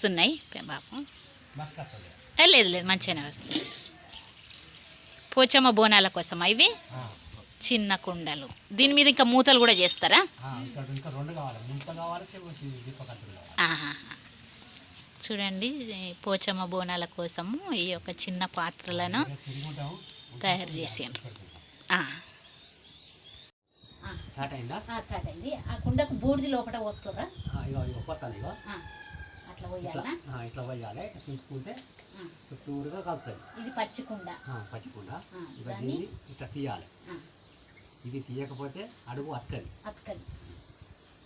వస్తున్నాయి. పాపం లేదు లేదు మంచిగానే వస్తుంది పోచమ్మ బోనాల కోసం ఇవి? చిన్న కుండలు. దీని మీద ఇంకా మూతలు కూడా చేస్తారా? ఇక్కడ ఇంకా రెండు కావాలి. ముంత కావాలి దీపకత్తులు కావాలి. ఆహా. చూడండి పోచమ్మ బోనాల కోసము ఈ యొక్క చిన్న పాత్రలను తయారు చేసాను స్టార్ట్ అయిందా? స్టార్ట్ అయింది. ఆ కుండకు బూడిది లోపల వస్తుందా అట్లా ఇట్లా పోయాలి. తిప్పుకుంటే చుట్టూరుగా కలుపుతుంది ఇది పచ్చి కుండ. పచ్చకుండా దాన్ని? దీన్ని ఇట్లా తీయాలి. ఇది తీయకపోతే అడుగు అత్తది అతకది.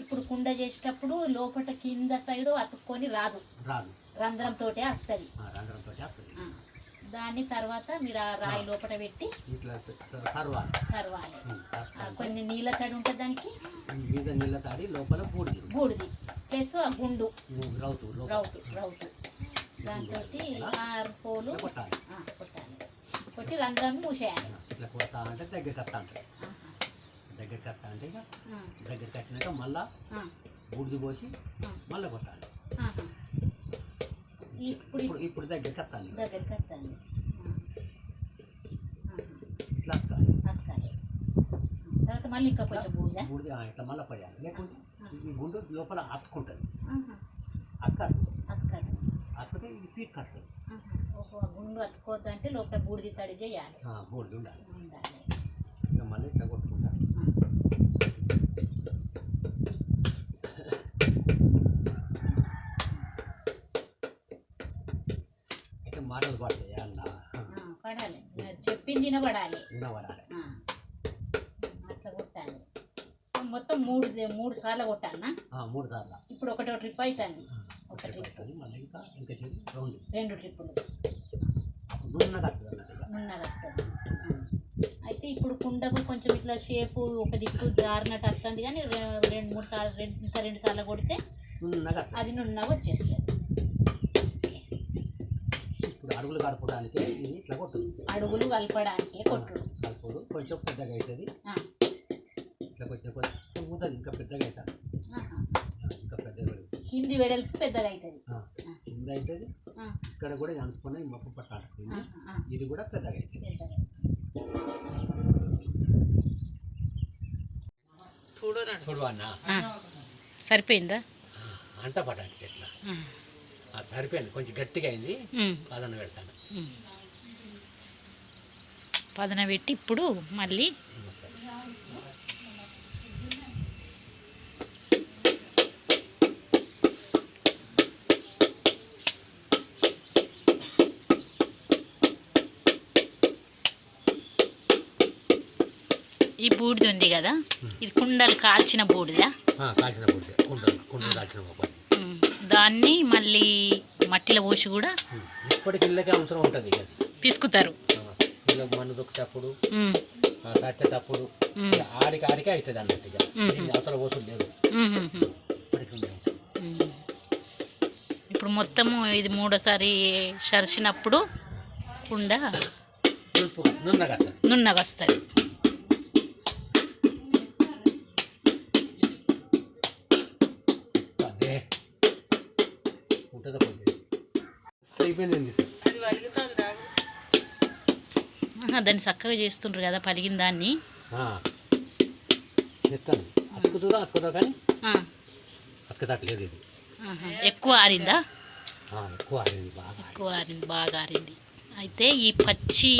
ఇప్పుడు కుండ చేసేటప్పుడు లోపల కింద సైడ్ అతుక్కొని రాదు. రాదు. రంధ్రం తోటే వస్తుంది రంధ్రంతో వస్తుంది దాన్ని తర్వాత మీరు ఆ రాయి లోపల పెట్టి ఇట్లా సర్వాలి. సర్వాలి. కొన్ని నీళ్ళ తడి ఉంటుంది దానికి? మీద నీళ్ళ తాడి లోపల బూడిది. బూడిది. ప్లస్ ఆ గుండు. రౌతు రౌతు. రౌతు దాంతో ఆరు పోలు. ఇట్లా కొట్టాలి? కొట్టాలి. కొట్టి రంధ్రాన్ని మూసేయాలి. ఇట్లా కొడతా అంటే దగ్గరికి వస్తా అంటారు ఆహా. దగ్గరికి వస్తా అంటే దగ్గరికి వచ్చినాక మళ్ళా బూడిది పోసి. మళ్ళీ కొట్టాలి. ఇప్పుడు ఇప్పుడు దగ్గరికి వస్తాను దగ్గరికి వస్తాను ఇట్లా అతకాలి తర్వాత మళ్ళీ ఇంకా కొంచెం బూడిద. బూడిది ఇట్లా మళ్ళీ పోయాలి లేకుంటే ఈ గుండు లోపల అతుకుంటుంది. అక్కదు అతకాలి అతుకుతే ఇది పీక్ ఆ గుండు అతుకోవద్దు అంటే లోపల బూడిది తడి చేయాలి. బూడిది ఉండాలి. ఉండాలి. ఇక మళ్ళీ ఇట్లా కొట్టుకుంటా ఇట్లా మాటలు పడతాయి అన్న? ఆ, పడాలి. చెప్పింది వినబడాలి. వినవరాలి మొత్తం మూడు మూడు సార్లు కొట్టాలనా ఆ, మూడు సార్లు. ఇప్పుడు ఒకటో ట్రిప్ అవుతుంది ఒక ట్రిప్ మళ్ళీ ఇంకా ఇంకా రెండు. రెండు ట్రిప్పులు మున్నర వస్తుంది అయితే ఇప్పుడు కుండకు కొంచెం ఇట్లా షేపు ఒక దిక్కు జారినట్టు వస్తుంది కానీ రెండు మూడు సార్లు రెండు ఇంకా రెండు సార్లు కొడితే. అది నున్నగా వచ్చేస్తుంది. ఇప్పుడు అడుగులు గడపడానికి ఇది ఇట్లా కొట్టుంది అడుగులు కలపడానికి కొట్టుడు కలుపుడు కొంచెం పెద్దగా అవుతుంది. ఇట్లా కొంచెం కొంచెం ఉంటుంది ఇంకా పెద్దగా అవుతుంది. ఇంకా పెద్దగా పెరుగుతుంది. కింది వెడల్పు పెద్దగా అవుతుంది. కింద అవుతుంది ఆ, ఇక్కడ కూడా అనుకున్న ఈ మొక్క ఆ, ఇది కూడా పెద్దగా అవుతుంది. సరిపోయిందా? అంట పట్టాలి ఎట్లా సరిపోయింది కొంచెం గట్టిగా అయింది. పదన పెడతాను. పదన పెట్టి ఇప్పుడు మళ్ళీ ఈ బూడిద ఉంది కదా? ఇది కుండలు కాల్చిన బూడిద. ఆ, కాల్చిన పొడి కుండలు కుండలు కాల్చిన పొడి ఉమ్, దాన్ని మళ్ళీ మట్టిలో పోసి కూడా ఇప్పటికి ఇళ్ళకే అవసరం ఉంటుంది. పిసుకుతారు. మన్ను దొక్కేటప్పుడు కట్టేటప్పుడు ఆడికి ఆడికే అవుతుంది అన్నట్టు ఇక. దీన్ని అవతల పోతుంది లేదు. ఇప్పుడు మొత్తము ఇది మూడోసారి సరిచినప్పుడు కుండ నున్నగా వస్తుంది. అయిపోయింది ఆహా, దాన్ని చక్కగా చేస్తుండ్రు కదా పలిగిన దాన్ని. చెప్తాను అతుకుతుందా కానీ? ఇది. ఎక్కువ ఆరిందా? ఆ, ఎక్కువ ఆడింది బాగా ఎక్కువ ఆరింది బాగా ఆరింది. అయితే ఈ పచ్చి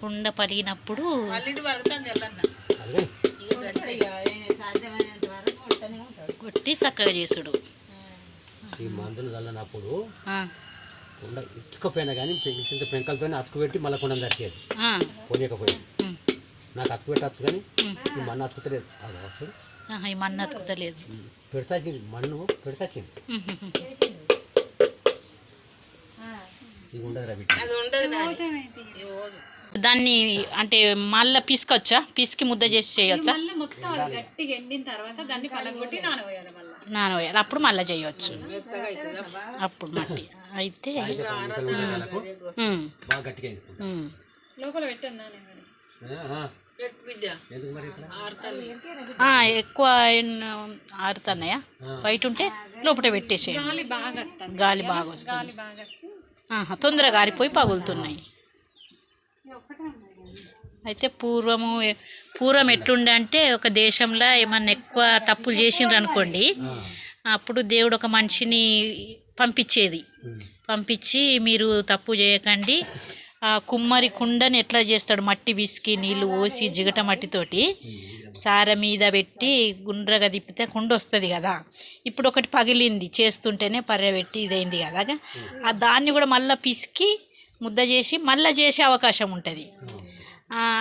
కుండ పలిగినప్పుడు కొట్టి చక్కగా చేసుడు. ఈ మందులు చల్లనప్పుడు ఉండ ఇచ్చుకపోయినా కానీ ఇంత పెంకలతోనే అతుకు పెట్టి మళ్ళీ కొండ ఆ, పోనీకపోయింది నాకు అతుకు పెట్టి అత్తు కానీ. ఈ మన్ను అతుకుతలేదు. అది అవసరం ఆహా, ఈ మన్ను అతుకుతలేదు. పెడతాచింది. మన్ను పెడతాచింది. ఇది ఉండదు రవి దాన్ని అంటే మళ్ళీ పిసుకొచ్చా? పిసికి ముద్ద చేసి చేయొచ్చా? గట్టిగా ఎండిన తర్వాత దాన్ని పలగొట్టి నానబోయాలి అప్పుడు మళ్ళీ చేయొచ్చు. అప్పుడు మట్టి. అయితే ఎక్కువ ఆరుతున్నాయా? బయట ఉంటే లోపల పెట్టేసేయండి. గాలి బాగా వస్తుంది గాలి బాగా వస్తుంది. గాలి బాగా వచ్చి ఆహా, తొందరగా ఆరిపోయి పగులుతున్నాయి. అయితే పూర్వము పూర్వం ఎట్లుండే అంటే ఒక దేశంలో ఏమన్నా ఎక్కువ తప్పులు చేసిండ్రు అనుకోండి అప్పుడు దేవుడు ఒక మనిషిని పంపించేది. పంపించి మీరు తప్పు చేయకండి. ఆ కుమ్మరి కుండని ఎట్లా చేస్తాడు? మట్టి విసికి నీళ్ళు పోసి జిగట మట్టితోటి సార మీద పెట్టి గుండ్రగా తిప్పితే కుండ వస్తుంది కదా. ఇప్పుడు ఒకటి పగిలింది చేస్తుంటేనే పర్యబెట్టి ఇదైంది కదా. ఆ దాన్ని కూడా మళ్ళీ పిసికి ముద్ద చేసి మళ్ళీ చేసే అవకాశం ఉంటుంది.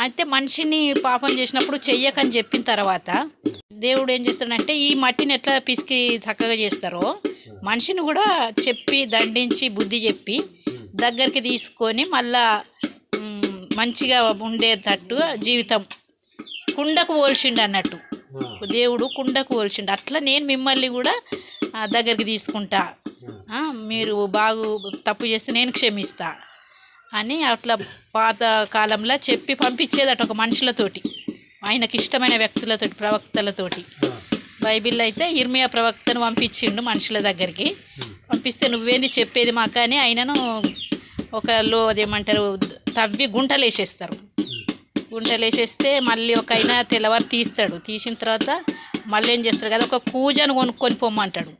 అయితే మనిషిని పాపం చేసినప్పుడు చెయ్యకని చెప్పిన తర్వాత దేవుడు ఏం చేస్తాడంటే ఈ మట్టిని ఎట్లా పిసికి చక్కగా చేస్తారో మనిషిని కూడా చెప్పి దండించి బుద్ధి చెప్పి దగ్గరికి తీసుకొని మళ్ళా మంచిగా ఉండేటట్టు జీవితం కుండకు పోల్చిండు అన్నట్టు. దేవుడు కుండకు పోల్చిండు. అట్లా నేను మిమ్మల్ని కూడా దగ్గరికి తీసుకుంటా. మీరు బాగు తప్పు చేస్తే నేను క్షమిస్తా. అని అట్లా పాత కాలంలో చెప్పి పంపించేదట ఒక మనుషులతోటి. ఆయనకి ఇష్టమైన వ్యక్తులతోటి ప్రవక్తలతోటి. బైబిల్ అయితే ఇర్మియా ప్రవక్తను పంపించిండు మనుషుల దగ్గరికి. పంపిస్తే నువ్వేంది చెప్పేది మాకు అని ఆయనను ఒక లో అదేమంటారు తవ్వి గుంటలు వేసేస్తారు గుంటలు వేసేస్తే మళ్ళీ ఒక ఆయన తెల్లవారు తీస్తాడు. తీసిన తర్వాత మళ్ళీ ఏం చేస్తారు కదా ఒక కూజను కొనుక్కొని పొమ్మంటాడు.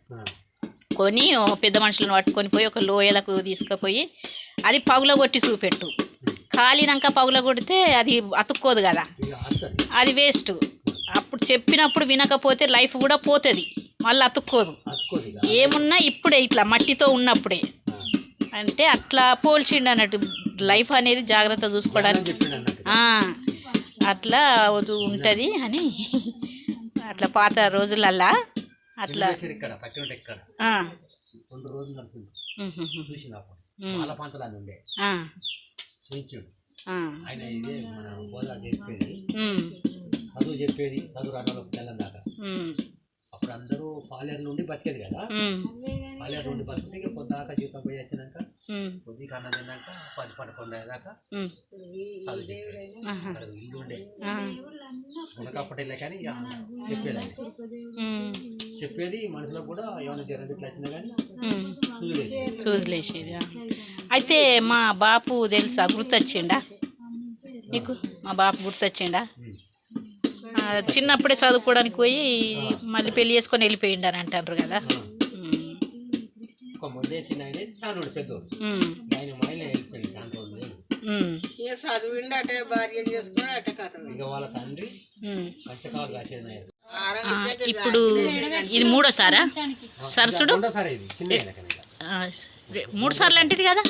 కొని పెద్ద మనుషులను పట్టుకొని పోయి ఒక లోయలకు తీసుకుపోయి అది పగుల కొట్టి చూపెట్టు. కాలినాక పగుల కొడితే అది అతుక్కోదు కదా. అది. వేస్ట్. అప్పుడు చెప్పినప్పుడు వినకపోతే లైఫ్ కూడా పోతుంది. మళ్ళీ అతుక్కోదు. ఏమున్నా ఇప్పుడే ఇట్లా మట్టితో ఉన్నప్పుడే. అంటే అట్లా పోల్చిండు అన్నట్టు. లైఫ్ అనేది జాగ్రత్త చూసుకోవడానికి. అట్లా ఉంటుంది అని. అట్లా పాత రోజులల్లా అట్లా. చాలా పంటలు ఉండే ఆ, చూపించాడు ఆ, ఆయన ఇదే మన బోధ చెప్పేది. చదువు చెప్పేది చదువు రావడంలో పిల్లల దాకా. అప్పుడు అందరూ పాలేరు నుండి బతికేది కదా. పాలేరు నుండి బతికితే పొద్దాక జీతం పోయి వచ్చినాక కొద్దిగా అన్నం తిన్నాక పది పదకొండు అక్కడ ఇల్లు ఉండే. ఉనకప్పటిలే కానీ చెప్పేది. చెప్పేది మనుషులకు కూడా ఏమైనా జ్వరం ఇట్లా వచ్చినా కానీ. చూదిలేసేది. అయితే మా బాపు తెలుసా గుర్తొచ్చిండా? మీకు మా బాపు గుర్తొచ్చిండా? చిన్నప్పుడే చదువుకోవడానికి పోయి మళ్ళీ పెళ్ళి చేసుకొని వెళ్ళిపోయిండు అని అంటారు కదా ఇప్పుడు ఇది మూడోసారా? సరసుడు? మూడు సార్లు అంటది కదా?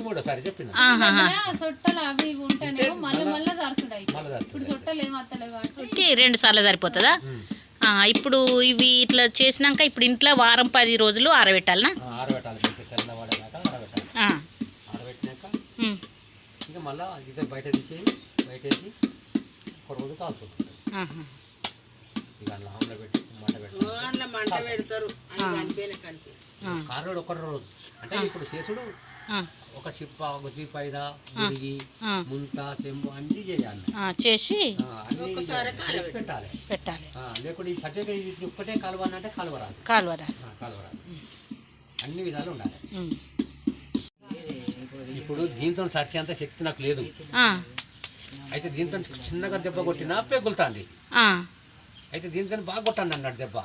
మూడోసారి చెప్పింది సొట్టలు అవి ఉంటేనేమో మళ్ళీ మళ్ళీ ఇప్పుడు సొట్టలు రెండు సార్లు సరిపోతుందా? ఆ, ఇప్పుడు ఇవి ఇట్లా చేసినాక ఇప్పుడు ఇంట్లో వారం పది రోజులు ఆరబెట్టాలనా? ఆరబెట్టాలి. ఆరబెట్టినాక ఇంకా మళ్ళీ ఇద్దరు బయట బయట వేసి ఒక రోజు కాల్చుకుంటుంది ఆహా. ఇక అలా ఆమ్ల పెట్టి మంట పెడతారు. కారుడు ఒక్కటి రోజు అంటే ఇప్పుడు చేసుడు ఆ, ఒక చిప్ప ఒక దీపైద మురిగి. ముంత చెంబు అన్నీ చేయాలి. ఆ, చేసి పెట్టాలి. పెట్టాలి. ఆ, లేకుంటే ఈ పచ్చగా ఒక్కటే కలవాలంటే కలవరాదు. కాలువరా ఆ, కలవరాదు. అన్ని విధాలు ఉండాలి. ఇప్పుడు దీంతో సరిచేంత శక్తి నాకు లేదు. ఆ, అయితే దీంతో చిన్నగా దెబ్బ కొట్టినా పెగులుతుంది. ఆ, అయితే దీంతో బాగా కొట్టాను అన్నాడు దెబ్బ.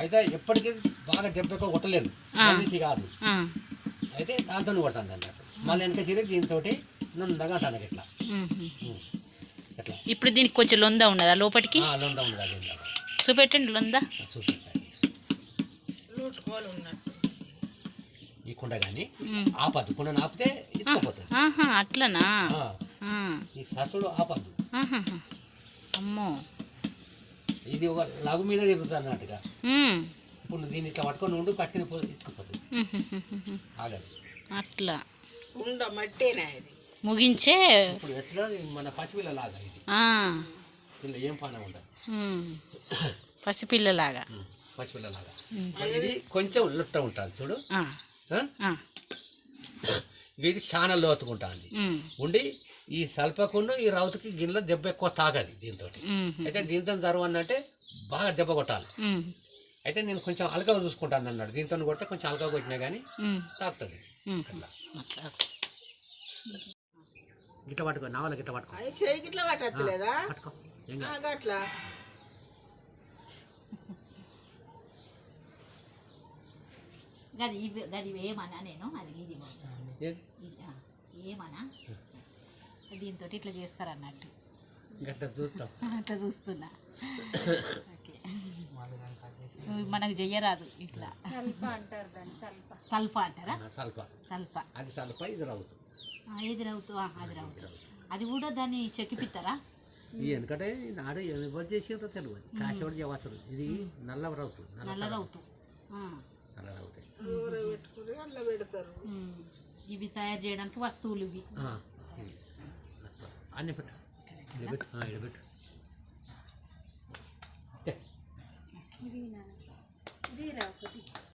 అయితే ఎప్పటికీ బాగా దెబ్బ ఎక్కువ కొట్టలేను మనిషి కాదు. ఆ, అయితే దాంతో కొడుతుంది అన్నట్టు మళ్ళీ వెనక తిరిగి దీంతో నుండగా అంటాను ఇట్లా. ఇప్పుడు దీనికి కొంచెం లొంద ఉన్నదా లోపలికి ఆ, లొంద ఉండదు. చూపెట్టండి లొంద? ఉన్నట్టు. ఈ కుండ కానీ. ఆపద్దు. కుండ ఆపితే అట్లనా? ఆ, ఆ, ఈ ఆపద్దు. ఆహాహా. అమ్మో. ఇది ఒక లఘు మీద తిరుగుతుంది అన్నట్టుగా. ఇప్పుడు దీన్ని ఇట్లా పట్టుకొని ఉండు ఉహుహుహుహు. ఆగదు. అట్లా. ఉండ మట్టేనా ఇది? ముగించే ఇప్పుడు ఎట్లా మన పసిపిల్ల లాగా ఇది? ఆ, దీనిలో ఏం పని ఉండదు. పసిపిల్లలాగా. ఉం, పసిపిల్ల లాగా ఇది కొంచెం లొట్ట ఉంటుంది చూడు. ఆ, ఆ? ఆ, ఇది చాలా లోతుకుంటుంది. ఉండి ఈ సల్పకును ఈ రౌతుకి గిన్నెలో దెబ్బ ఎక్కువ తాగది దీంతో అయితే దీంతో జరవని అంటే బాగా దెబ్బ కొట్టాలి. అయితే నేను కొంచెం అలకగా చూసుకుంటాను అన్నాడు. దీంతో కొడితే కొంచెం అలకగా కొట్టినా కానీ. అట్లా. అట్లా. గిట్ట పట్టుకో నావల గిట్ట పట్టుకో. అది చేయి గిట్ల పట్టలేదా పట్టుకో. అట్లా. గది గది ఏమన్నా నేను? అది ఇది ఏమన్నా? దీంతో ఇట్లా చేస్తారన్నట్టు. గట్ట చూస్తాం. అట్లా చూస్తున్నా. ఓకే. మనకు చెయ్యరాదు ఇట్లా. సల్ఫా అంటారా ఆ, సల్ప. సల్ఫా అది సల్ప ఇది రౌతు రవుతు ఆ, అది రవుతు అది కూడా దాన్ని చెక్కిపిస్తారా ఈ ఎందుకంటే నాడు ఎవరు చేసిందో తెలియదు కాసేవాడు చేయవచ్చు ఇది నల్ల రౌతు నల్ల ఆ, నల్ల రౌతే. ఇవి తయారు చేయడానికి వస్తువులు ఇవి. ఇది. అన్నీ పెట్టు. ఇడబెట్టు ఇడబెట్టు ఇది